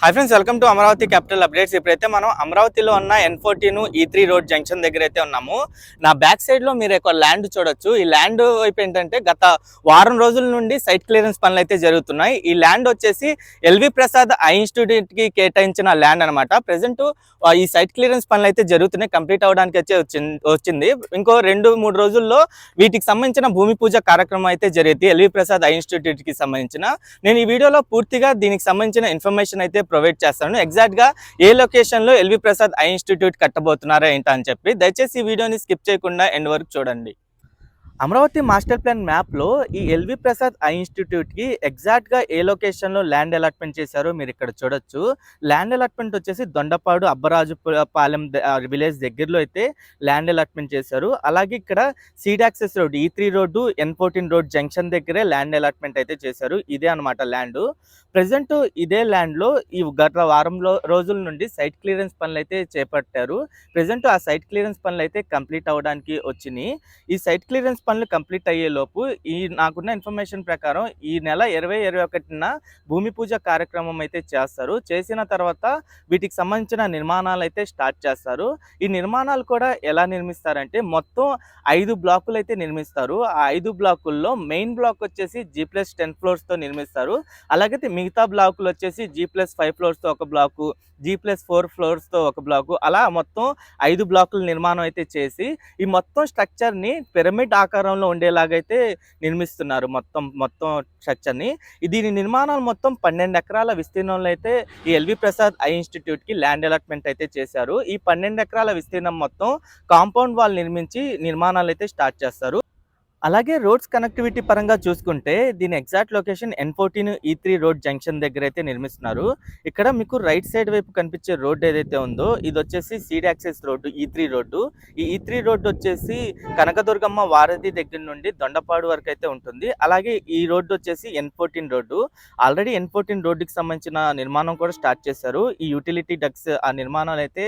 Hi friends welcome to Amaravati capital updates ఇప్పుడైతే మనం అమరావతిలో ఉన్న N fourteen E three road junction దగ్గర అయితే ఉన్నాము. నా బ్యాక్ సైడ్లో మీరు ఒక ల్యాండ్ చూడొచ్చు. ఈ ల్యాండ్ వైపు ఏంటంటే గత వారం రోజుల నుండి సైట్ క్లియరెన్స్ పనులు అయితే జరుగుతున్నాయి. ఈ ల్యాండ్ వచ్చేసి ఎల్వి ప్రసాద్ ఐ ఇన్స్టిట్యూట్కి కేటాయించిన ల్యాండ్ అనమాట ప్రెసెంట్ ఈ సైట్ క్లియరెన్స్ పనులు అయితే జరుగుతున్నాయి. కంప్లీట్ అవడానికి వచ్చే వచ్చింది వచ్చింది. ఇంకో రెండు మూడు రోజుల్లో వీటికి సంబంధించిన భూమి పూజ కార్యక్రమం అయితే జరిగింది. ఎల్వి ప్రసాద్ ఐ ఇన్స్టిట్యూట్కి సంబంధించిన. నేను ఈ వీడియోలో పూర్తిగా దీనికి సంబంధించిన ఇన్ఫర్మేషన్ అయితే ప్రొవైడ్ చేస్తాను. ఎగ్జాక్ట్గా ఏ లొకేషన్లో L V Prasad eye institute కట్టబోతున్నారా ఏంటా అని చెప్పి దయచేసి ఈ వీడియోని స్కిప్ చేయకుండా ఎండ్ వరకు చూడండి. అమరావతి మాస్టర్ ప్లాన్ మ్యాప్లో ఈ ఎల్వి ప్రసాద్ ఐ ఇన్స్టిట్యూట్కి ఎగ్జాక్ట్గా ఏ లొకేషన్లో ల్యాండ్ అలాట్మెంట్ చేశారో మీరు ఇక్కడ చూడొచ్చు. ల్యాండ్ అలాట్మెంట్ వచ్చేసి దొండపాడు అబ్బరాజు పాలెం విలేజ్ దగ్గరలో అయితే ల్యాండ్ అలాట్మెంట్ చేశారు. అలాగే ఇక్కడ seed access road E three road N fourteen road junction దగ్గరే ల్యాండ్ అలాట్మెంట్ అయితే చేశారు. ఇదే అనమాట ల్యాండ్. ప్రజెంట్ ఇదే ల్యాండ్లో ఈ గత వారంలో రోజుల నుండి సైట్ క్లియరెన్స్ పనులు అయితే చేపట్టారు. ప్రజెంట్ ఆ సైట్ క్లియరెన్స్ పనులు అయితే కంప్లీట్ అవ్వడానికి వచ్చినాయి. ఈ సైట్ క్లియరెన్స్ పనులు కంప్లీట్ అయ్యేలోపు ఈ నాకున్న ఇన్ఫర్మేషన్ ప్రకారం ఈ నెల ఇరవై ఇరవై ఒకటిన భూమి పూజ కార్యక్రమం అయితే చేస్తారు. చేసిన తర్వాత వీటికి సంబంధించిన నిర్మాణాలు అయితే స్టార్ట్ చేస్తారు. ఈ నిర్మాణాలు కూడా ఎలా నిర్మిస్తారంటే మొత్తం ఐదు బ్లాకులు అయితే నిర్మిస్తారు. ఆ ఐదు బ్లాకుల్లో మెయిన్ బ్లాక్ వచ్చేసి జీ ప్లస్ టెన్ ఫ్లోర్స్తో నిర్మిస్తారు. అలాగే మిగతా బ్లాకులు వచ్చేసి జీ ప్లస్ ఫైవ్ ఫ్లోర్స్తో ఒక బ్లాకు జీ ప్లస్ ఫోర్ ఫ్లోర్స్తో ఒక బ్లాకు అలా మొత్తం ఐదు బ్లాకుల నిర్మాణం అయితే చేసి ఈ మొత్తం స్ట్రక్చర్ని పిరమిడ్ ఆకారంలో ఉండేలాగైతే నిర్మిస్తున్నారు మొత్తం మొత్తం స్ట్రక్చర్ని. దీని నిర్మాణాలు మొత్తం పన్నెండు ఎకరాల విస్తీర్ణంలో అయితే ఈ ఎల్వి ప్రసాద్ ఐ ఇన్స్టిట్యూట్కి ల్యాండ్ అలాట్మెంట్ అయితే చేశారు. ఈ పన్నెండు ఎకరాల విస్తీర్ణం మొత్తం కాంపౌండ్ వాల్ నిర్మించి నిర్మాణాలు అయితే స్టార్ట్ చేస్తారు. అలాగే రోడ్స్ కనెక్టివిటీ పరంగా చూసుకుంటే దీని exact location N fourteen E three road junction దగ్గర అయితే నిర్మిస్తున్నారు. ఇక్కడ మీకు రైట్ సైడ్ వైపు కనిపించే రోడ్ ఏదైతే ఉందో ఇది వచ్చేసి seed access road e E three road. ఈ e ఈ త్రీ రోడ్డు వచ్చేసి కనకదుర్గమ్మ వారధి దగ్గర నుండి దొండపాడు వరకు అయితే ఉంటుంది. అలాగే ఈ రోడ్డు వచ్చేసి N fourteen road. Already N fourteen రోడ్డుకి సంబంధించిన నిర్మాణం కూడా స్టార్ట్ చేశారు. ఈ యూటిలిటీ డక్స్ ఆ నిర్మాణాలు అయితే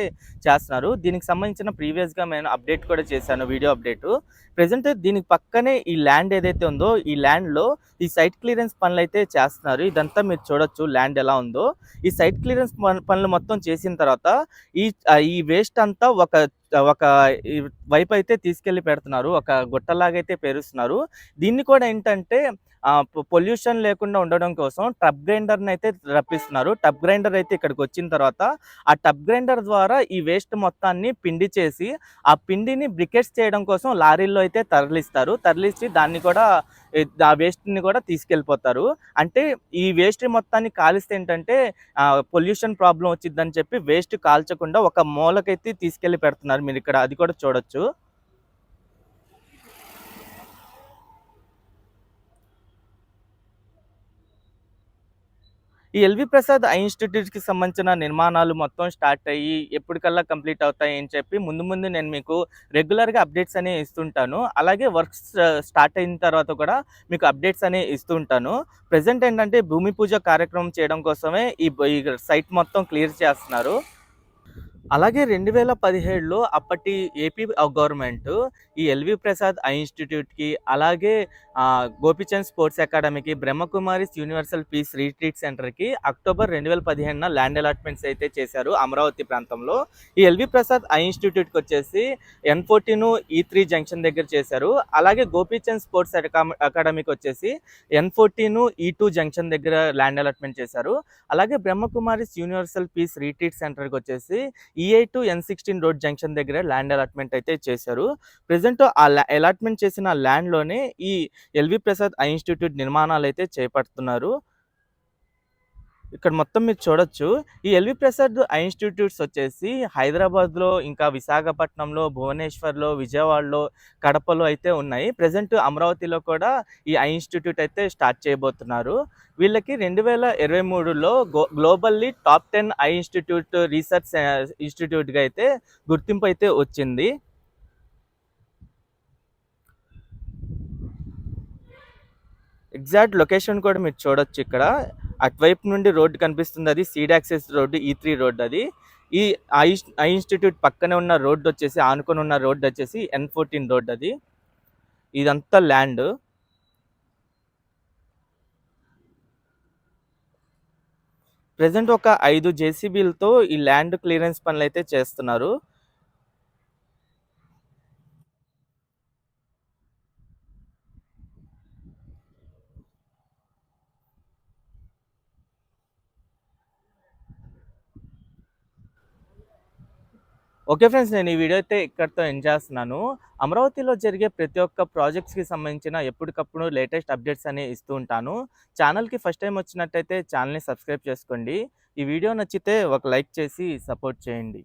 చేస్తున్నారు. దీనికి సంబంధించిన ప్రీవియస్గా నేను అప్డేట్ కూడా చేశాను వీడియో అప్డేట్. ప్రజెంట్ దీనికి పక్కనే ఈ ల్యాండ్ ఏదైతే ఉందో ఈ ల్యాండ్లో ఈ సైట్ క్లియరెన్స్ పనులు అయితే చేస్తున్నారు. ఇదంతా మీరు చూడొచ్చు ల్యాండ్ ఎలా ఉందో. ఈ సైట్ క్లియరెన్స్ పనులు మొత్తం చేసిన తర్వాత ఈ ఈ వేస్ట్ అంతా ఒక ఒక వైపు అయితే తీసుకెళ్ళి పెడుతున్నారు. ఒక గుట్టలాగైతే పేరుస్తున్నారు. దీన్ని కూడా ఏంటంటే పొల్యూషన్ లేకుండా ఉండడం కోసం టబ్ గ్రైండర్ని అయితే రప్పిస్తున్నారు. టబ్ గ్రైండర్ అయితే ఇక్కడికి వచ్చిన తర్వాత ఆ టబ్ గ్రైండర్ ద్వారా ఈ వేస్ట్ మొత్తాన్ని పిండి చేసి ఆ పిండిని బ్రికెట్స్ చేయడం కోసం లారీల్లో అయితే తరలిస్తారు. తరలించి దాన్ని కూడా ఆ వేస్ట్ని కూడా తీసుకెళ్ళిపోతారు. అంటే ఈ వేస్ట్ మొత్తాన్ని కాలిస్తే ఏంటంటే పొల్యూషన్ ప్రాబ్లం వచ్చిందని చెప్పి వేస్ట్ కాల్చకుండా ఒక మూలకైతే తీసుకెళ్ళి పెడుతున్నారు మీరు ఇక్కడ. అది కూడా చూడొచ్చు. ఈ ఎల్వి ప్రసాద్ ఐ ఇన్స్టిట్యూట్కి సంబంధించిన నిర్మాణాలు మొత్తం స్టార్ట్ అయ్యి ఎప్పటికల్లా కంప్లీట్ అవుతాయి అని చెప్పి ముందు ముందు నేను మీకు రెగ్యులర్గా అప్డేట్స్ అనేవి ఇస్తుంటాను. అలాగే వర్క్స్ స్టార్ట్ అయిన తర్వాత కూడా మీకు అప్డేట్స్ అనేవి ఇస్తుంటాను. ప్రజెంట్ ఏంటంటే భూమి పూజ కార్యక్రమం చేయడం కోసమే ఈ సైట్ మొత్తం క్లియర్ చేస్తున్నారు. అలాగే రెండు వేల పదిహేడులో అప్పటి ఏపీ గవర్నమెంట్ ఈ ఎల్వి ప్రసాద్ ఐ ఇన్స్టిట్యూట్కి అలాగే గోపిచంద్ స్పోర్ట్స్ అకాడమీకి బ్రహ్మకుమారిస్ యూనివర్సల్ పీస్ రీట్రీట్ సెంటర్కి అక్టోబర్ రెండు వేల పదిహేనున ల్యాండ్ అలాట్మెంట్స్ అయితే చేశారు అమరావతి ప్రాంతంలో. ఈ ఎల్వి ప్రసాద్ ఐ ఇన్స్టిట్యూట్కి వచ్చేసి N fourteen E three junction దగ్గర చేశారు. అలాగే గోపిచంద్ స్పోర్ట్స్ అకాడమీకి వచ్చేసి N fourteen E two junction దగ్గర ల్యాండ్ అలాట్మెంట్ చేశారు. అలాగే బ్రహ్మకుమారిస్ యూనివర్సల్ పీస్ రీట్రీట్ సెంటర్కి వచ్చేసి E I two N sixteen road junction దగ్గర ల్యాండ్ అలాట్మెంట్ అయితే చేశారు. ప్రజెంట్ ఆ అలాట్మెంట్ చేసిన ల్యాండ్లోనే ఈ ఎల్వి ప్రసాద్ ఐ ఇన్స్టిట్యూట్ నిర్మాణాలు అయితే చేపడుతున్నారు. ఇక్కడ మొత్తం మీరు చూడొచ్చు. ఈ ఎల్వి ప్రసాద్ ఐ ఇన్స్టిట్యూట్స్ వచ్చేసి హైదరాబాద్లో ఇంకా విశాఖపట్నంలో భువనేశ్వర్లో విజయవాడలో కడపలో అయితే ఉన్నాయి. ప్రజెంట్ అమరావతిలో కూడా ఈ ఐ ఇన్స్టిట్యూట్ అయితే స్టార్ట్ చేయబోతున్నారు. వీళ్ళకి రెండు వేల ఇరవై మూడులో globally top ten eye institute research ఇన్స్టిట్యూట్గా అయితే గుర్తింపు అయితే వచ్చింది. ఎగ్జాక్ట్ లొకేషన్ కూడా మీరు చూడొచ్చు ఇక్కడ. అటువైపు నుండి రోడ్డు కనిపిస్తుంది అది. Seed access road e E three road అది. ఈ ఐ ఐ ఇన్స్టిట్యూట్ పక్కనే ఉన్న రోడ్డు వచ్చేసి ఆనుకొని ఉన్న రోడ్డు వచ్చేసి ఎన్ ఫోర్టీన్ రోడ్ అది. ఇదంతా ల్యాండ్. ప్రజెంట్ ఒక ఐదు జేసీబీలతో ఈ ల్యాండ్ క్లియరెన్స్ పనులు అయితే చేస్తున్నారు. ఓకే ఫ్రెండ్స్ నేను ఈ వీడియో అయితే ఇక్కడితో ఎండ్ చేస్తున్నాను. అమరావతిలో జరిగే ప్రతి ఒక్క ప్రాజెక్ట్స్కి సంబంధించిన ఎప్పటికప్పుడు లేటెస్ట్ అప్డేట్స్ అనేవి ఇస్తూ ఉంటాను. ఛానల్కి ఫస్ట్ టైం వచ్చినట్టయితే ఛానల్ని సబ్స్క్రైబ్ చేసుకోండి. ఈ వీడియో నచ్చితే ఒక లైక్ చేసి సపోర్ట్ చేయండి.